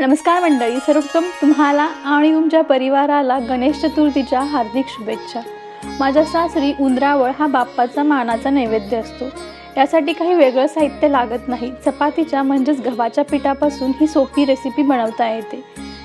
नमस्कार मंडळी सर्वप्रथम तुम्हाला आणि तुमच्या परिवाराला गणेश चतुर्थीच्या हार्दिक शुभेच्छा. माझ्या सासरी उंदरावळ हा बाप्पाचा मानाचा नैवेद्य असतो. यासाठी काही वेगळं साहित्य लागत नाही. चपातीच्या म्हणजेच गव्हाच्या पिठापासून ही सोपी रेसिपी बनवता येते.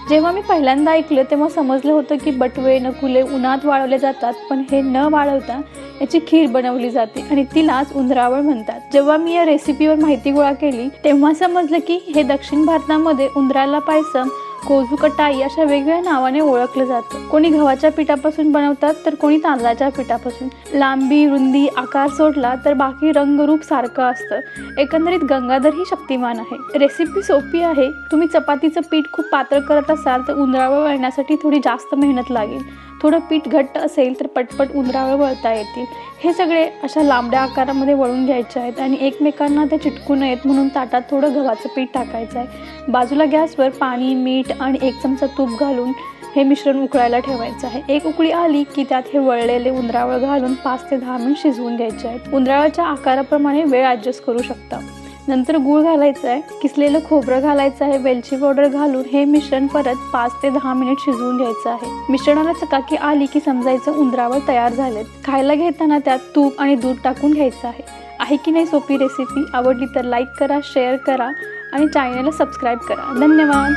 जेव्हा मी पहिल्यांदा ऐकलं तेव्हा समजलं होतं की बटवे नकुले उन्हात वाळवले जातात पण हे न वाळवता याची खीर बनवली जाते आणि तिलाच उंदरावळ म्हणतात. जेव्हा मी या रेसिपीवर माहिती गोळा केली तेव्हा समजलं की हे दक्षिण भारतामध्ये उंदराला पायसम कोजू कटाई अशा वेगवेगळ्या नावाने ओळखलं जातं. कोणी गव्हाच्या पिठापासून बनवतात तर कोणी तांदळाच्या पिठापासून. लांबी रुंदी आकार सोडला तर बाकी रंगरूप सारखं असतं. एकंदरीत गंगाधर ही शक्तिमान आहे. रेसिपी सोपी आहे. तुम्ही चपातीचं पीठ खूप पातळ करत असाल तर उंदरावर वळण्यासाठी थोडी जास्त मेहनत लागेल. थोडं पीठ घट्ट असेल तर पटपट उंदरावर वळता येतील. हे सगळे अशा लांबड्या आकारामध्ये वळून घ्यायचे आहेत आणि एकमेकांना ते चिटकू नयेत म्हणून ताटात थोडं गव्हाचं पीठ टाकायचं आहे. बाजूला गॅसवर पाणी मीठ आणि एक चमचा तूप घालून हे मिश्रण उकळायला ठेवायचं आहे. एक उकळी आली की त्यात हे वळलेले उंदरावळ घालून पाच ते दहा मिनिट शिजवून घ्यायचे आहेत. उंदरावळच्या आकाराप्रमाणे वेळ ॲडजस्ट करू शकता. नंतर गूळ घालायचं आहे किसलेलं खोबरं घालायचं आहे वेलची पावडर घालून हे मिश्रण परत पाच ते दहा मिनिट शिजवून घ्यायचं आहे. मिश्रणाला चकाकी आली की समजायचं उंदरावर तयार झालेत. खायला घेताना त्यात तूप आणि दूध टाकून घ्यायचं आहे. आहे की नाही सोपी रेसिपी आवडली तर लाईक करा शेअर करा आणि चॅनलला सबस्क्राईब करा. धन्यवाद!